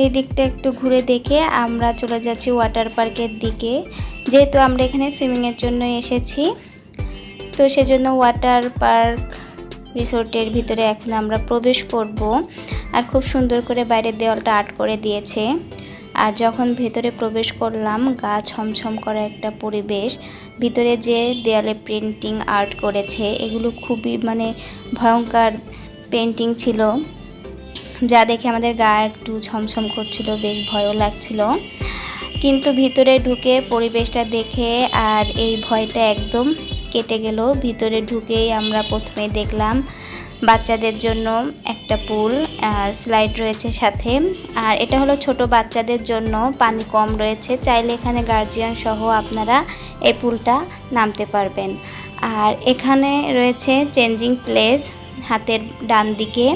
এই দিকটা একটু ঘুরে দেখে আমরা চলে যাচ্ছি ওয়াটার পার্কের দিকে। যেহেতু আমরা এখানে সুইমিংয়ের জন্য এসেছি, তো সেজন্য ওয়াটার পার্ক রিসোর্টের ভিতরে এখন আমরা প্রবেশ করব। আর খুব সুন্দর করে বাইরের দেওয়ালটা আর্ট করে দিয়েছে। আর যখন ভেতরে প্রবেশ করলাম, গা ছমছম করা একটা পরিবেশ। ভিতরে যে দেয়ালে পেন্টিং আর্ট করেছে, এগুলো খুবই মানে ভয়ঙ্কর পেন্টিং ছিল। যা দেখে আমাদের গা একটু ছমছম করছিল, বেশ ভয়ও লাগছিল। কিন্তু ভিতরে ঢুকে পরিবেশটা দেখে আর এই ভয়টা একদম কেটে গেল। ভিতরে ঢুকেই আমরা প্রথমে দেখলাম বাচ্চাদের জন্য একটা পুল আর স্লাইড রয়েছে সাথে। আর এটা হলো ছোট বাচ্চাদের জন্য, পানি কম রয়েছে। চাইলে এখানে গার্জিয়ান সহ আপনারা এই পুলটা নামতে পারবেন। আর এখানে রয়েছে চেঞ্জিং প্লেস হাতের ডান দিকে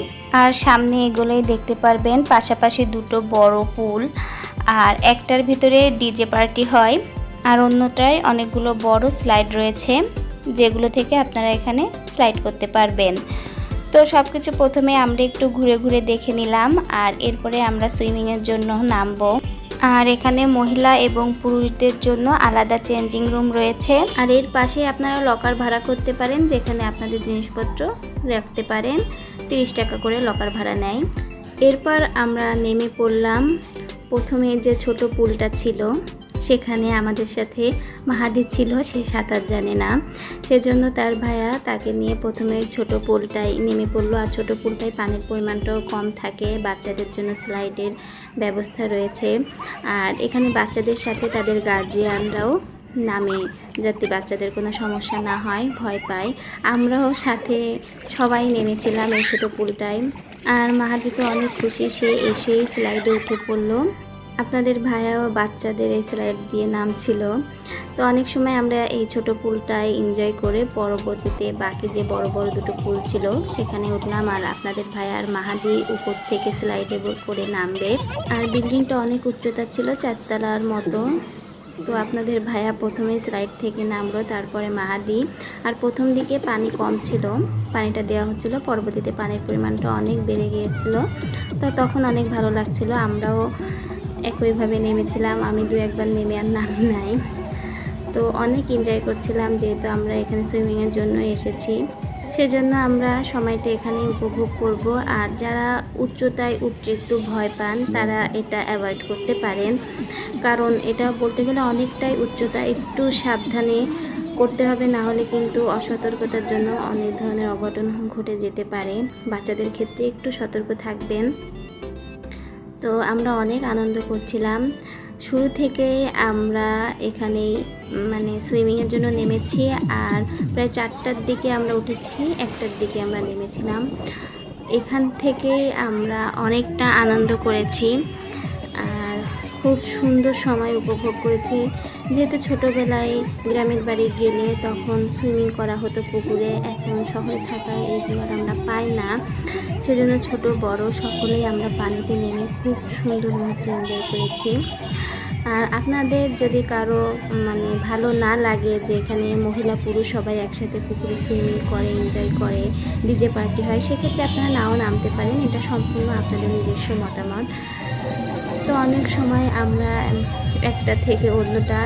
আর সামনে এগুলোই দেখতে পারবেন, পাশাপাশি দুটো বড় পুল। আর একটার ভিতরে ডিজে পার্টি হয়, আর অন্যটায় অনেকগুলো বড় স্লাইড রয়েছে, যেগুলো থেকে আপনারা এখানে স্লাইড করতে পারবেন। তো সব কিছু প্রথমে আমরা একটু ঘুরে ঘুরে দেখে নিলাম, আর এরপরে আমরা সুইমিংয়ের জন্য নামবো। আর এখানে মহিলা এবং পুরুষদের জন্য আলাদা চেঞ্জিং রুম রয়েছে। আর এর পাশে আপনারা লকার ভাড়া করতে পারেন, যেখানে আপনাদের জিনিসপত্র রাখতে পারেন। তিরিশ টাকা করে লকার ভাড়া নেয়। এরপর আমরা নেমে পড়লাম। প্রথমে যে ছোট পুলটা ছিল, সেখানে আমাদের সাথে মাহাদি ছিল, সে সাঁতার জানে না। সেজন্য তার ভাইয়া তাকে নিয়ে প্রথমে ছোট পুলটাই নেমে পড়ল। আর ছোট পুলটায় পানির পরিমাণটাও কম থাকে। বাচ্চাদের জন্য স্লাইডের ব্যবস্থা রয়েছে। আর এখানে বাচ্চাদের সাথে তাদের গার্জিয়ানরাও নামে যাতে বাচ্চাদের কোনো সমস্যা না হয়, ভয় পায়। আমরাও সাথে সবাই নেমেছিলাম এই ছোটো পুলটায়। আর মাহাদি তো অনেক খুশি, সে এসেই স্লাইডে উঠে পড়ল। আপনাদের ভাইয়াও বাচ্চাদের এই স্লাইড দিয়ে নাম ছিল তো অনেক সময় আমরা এই ছোট পুলটাই এনজয় করে পরবর্তীতে বাকি যে বড় বড় দুটো পুল ছিল, সেখানে উঠলাম আর আপনাদের ভাই আর মাহাদি উপর থেকে স্লাইডে করে নামবে। আর বিল্ডিংটা অনেক উচ্চতা ছিল, চারতলার মতো। তো আপনাদের ভাইয়া প্রথমে স্লাইড থেকে নামলো, তারপরে মাহাদি। আর প্রথম দিকে পানি কম ছিল, পানিটা দেওয়া হচ্ছিল, পরবর্তীতে পানির পরিমাণটা অনেক বেড়ে গিয়েছিল। তো তখন অনেক ভালো লাগছিল, আমরাও একইভাবে নেমেছিলাম, আমি দু একবার নেমে আর নাম নাই। তো অনেক এনজয় করছিলাম, যেহেতু আমরা এখানে সুইমিংয়ের জন্য এসেছি। সেজন্য আমরা সময়টা এখানে উপভোগ করব। আর যারা উচ্চতায় উঠতে একটু ভয় পান, তারা এটা অ্যাভয়েড করতে পারেন। কারণ এটা বলতে গেলে অনেকটাই উচ্চতা, একটু সাবধানে করতে হবে, না হলে কিন্তু অসতর্কতার জন্য অনেক ধরনের অঘটন ঘটে যেতে পারে। বাচ্চাদের ক্ষেত্রে একটু সতর্ক থাকবেন। তো আমরা অনেক আনন্দ করছিলাম। শুরু থেকেই আমরা এখানে মানে সুইমিংয়ের জন্য নেমেছি আর প্রায় চারটার দিকে আমরা উঠেছি, একটার দিকে আমরা নেমেছিলাম। এখান থেকেই আমরা অনেকটা আনন্দ করেছি আর খুব সুন্দর সময় উপভোগ করেছি। যেহেতু ছোটোবেলায় গ্রামের বাড়ি গেলে তখন সুইমিং করা হতো পুকুরে, এখন শহরে থাকায় এইগুলো আমরা পাই না। সেজন্য ছোট, বড় সকলেই আমরা পানিতে নেমে খুব সুন্দর মুহূর্ত এনজয় করেছি। আর আপনাদের যদি কারও মানে ভালো না লাগে যে এখানে মহিলা পুরুষ সবাই একসাথে পুকুরে সুইমিং করে এনজয় করে ডিজে পার্টি হয় সেক্ষেত্রে আপনারা নাও নামতে পারেন। এটা সম্পূর্ণ আপনাদের নিজস্ব মতামত। তো অনেক সময় আমরা একটা থেকে অন্যটা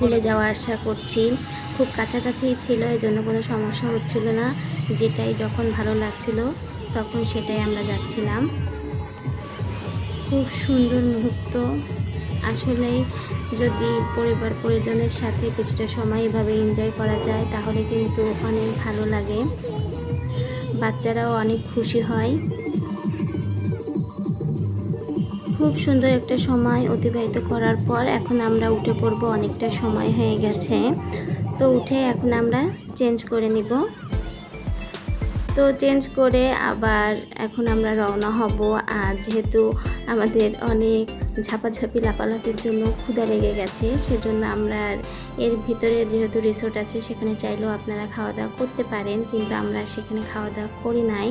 ভুলে যাওয়া আশা করছি। খুব কাছাকাছিই ছিল এই জন্য কোনো সমস্যা হচ্ছিল না। যেটাই যখন ভালো লাগছিল তখন সেটাই আমরা যাচ্ছিলাম। খুব সুন্দর মুহূর্ত। আসলেই যদি পরিবার পরিজনের সাথে কিছুটা সময় এভাবে এনজয় করা যায়, তাহলে কিন্তু অনেক ভালো লাগে। বাচ্চারাও অনেক খুশি হয়। খুব সুন্দর একটা সময় অতিবাহিত করার পর এখন আমরা উঠে পড়ব, অনেকটা সময় হয়ে গেছে। তো উঠে এখন আমরা চেঞ্জ করে নিব। তো চেঞ্জ করে আবার এখন আমরা রওনা হব। আর যেহেতু আমাদের অনেক ঝাপাঝাপি, লাপালাপির জন্য ক্ষুদা লেগে গেছে, সেজন্য আমরা এর ভিতরে যেহেতু রিসোর্ট আছে, সেখানে চাইলেও আপনারা খাওয়া দাওয়া করতে পারেন, কিন্তু আমরা সেখানে খাওয়া দাওয়া করি নাই।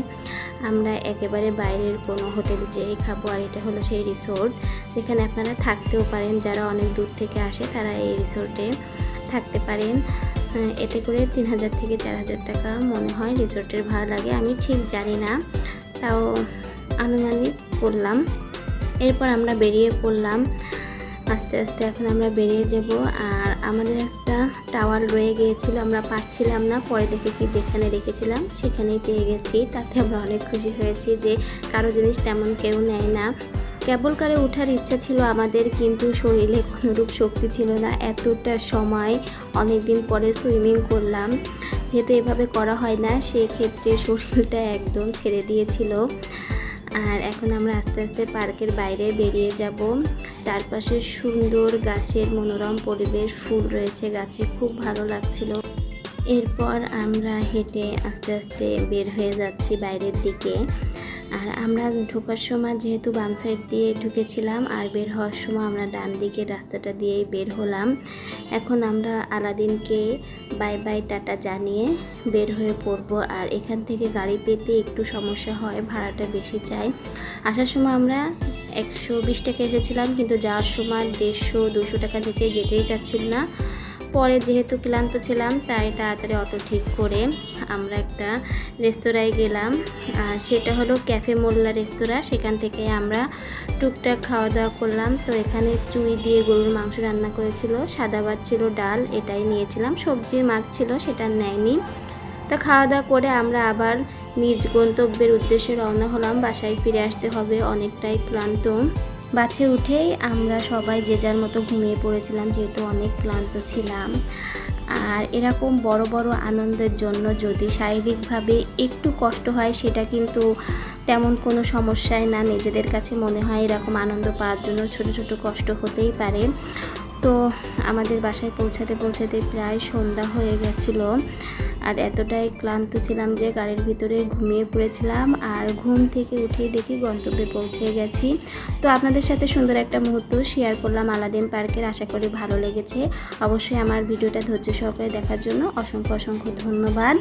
আমরা একেবারে বাইরের কোনো হোটেল যেয়ে খাব, আর এটা হলো সেই রিসোর্ট যেখানে আপনারা থাকতেও পারেন, যারা অনেক দূর থেকে আসে, তারা এই রিসোর্টে থাকতে পারেন। এতে করে তিন হাজার থেকে চার হাজার টাকা মনে হয় রিসোর্টের ভাড়া লাগে, আমি ঠিক জানি না। তাও আনুমানিক করলাম। এরপর আমরা বেরিয়ে পড়লাম। আস্তে আস্তে এখন আমরা বেরিয়ে যাব। আর আমাদের একটা টাওয়ার রয়ে গিয়েছিল, আমরা পাচ্ছিলাম না। পরে দেখে কি যেখানে রেখেছিলাম, সেখানেই পেয়ে গেছি। তাতে আমরা অনেক খুশি হয়েছি যে কারও জিনিস তেমন কেউ নেয় না। কেবল কারে ওঠার ইচ্ছা ছিল আমাদের, কিন্তু শরীরে কোনোরূপ শক্তি ছিল না। এতটা সময় অনেক দিন পরে সুইমিং করলাম। যেহেতু এভাবে করা হয় না, সেক্ষেত্রে শরীরটা একদম ছেড়ে দিয়েছিল। আর এখন আমরা আস্তে আস্তে পার্কের বাইরে বেরিয়ে যাব। চারপাশে সুন্দর গাছের মনোরম পরিবেশ, ফুল রয়েছে গাছে, খুব ভালো লাগছিল। এরপর আমরা হেঁটে আস্তে আস্তে বের হয়ে যাচ্ছি বাইরের দিকে। আর আমরা ঢোকার সময় যেহেতু বাম সাইড দিয়ে ঢুকেছিলাম আর বের হওয়ার সময় আমরা ডান দিকের রাস্তাটা দিয়েই বের হলাম, এখন আমরা আলাদিনকে বাই বাই টাটা জানিয়ে বের হয়ে পড়ব। আর এখান থেকে গাড়ি পেতে একটু সমস্যা হয়, ভাড়াটা বেশি চাই। আসার সময় আমরা একশো বিশ টাকা এসেছিলাম, কিন্তু যাওয়ার সময় দেড়শো, দুশো টাকা নিচে যেতেই চাচ্ছিল না। পরে যেহেতু ক্লান্ত ছিলাম, তাই তাড়াতাড়ি অটো ঠিক করে আমরা একটা রেস্তোরাঁয় গেলাম। সেটা হলো ক্যাফে মোল্লা রেস্তোরাঁ, সেখান থেকে আমরা টুকটাক খাওয়া দাওয়া করলাম। তো এখানে চুই দিয়ে গরুর মাংস রান্না করেছিল, সাদা ভাত ছিল, ডাল এটাই নিয়েছিলাম। সবজি মাছ ছিল, সেটা নেয়নি। তা খাওয়া দাওয়া করে আমরা আবার নিজ গন্তব্যের উদ্দেশ্যে রওনা হলাম। বাসায় ফিরে আসতে হবে, অনেকটাই ক্লান্ত। বাসে উঠেই আমরা সবাই যে যার মতো ঘুমিয়ে পড়েছিলাম, যেহেতু অনেক ক্লান্ত ছিলাম। আর এরকম বড় বড় আনন্দের জন্য যদি শারীরিকভাবে একটু কষ্ট হয়, সেটা কিন্তু তেমন কোনো সমস্যায় না। নিজেদের কাছে মনে হয় এরকম আনন্দ পাওয়ার জন্য ছোট ছোট কষ্ট হতেই পারে। তো আমাদের বাসায় পৌঁছাতে পৌঁছাতে প্রায় সন্ধ্যা হয়ে গেছিল। আর এতটাই ক্লান্ত ছিলাম যে গাড়ির ভিতরে ঘুমিয়ে পড়েছিলাম আর ঘুম থেকে উঠে দেখি গন্তব্যে পৌঁছে গেছি। তো আপনাদের সাথে সুন্দর একটা মুহূর্ত শেয়ার করলাম আলাদিন পার্কের, আশা করি ভালো লেগেছে। অবশ্যই আমার ভিডিওটা ধৈর্য সহকারে দেখার জন্য অসংখ্য অসংখ্য ধন্যবাদ।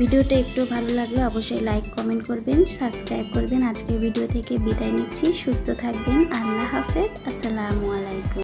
ভিডিওটা একটু ভালো লাগলে অবশ্যই লাইক কমেন্ট করবেন সাবস্ক্রাইব করবেন। আজকের ভিডিও থেকে বিদায় নিচ্ছি, সুস্থ থাকবেন। আল্লাহ হাফেজ, আসসালামু আলাইকুম।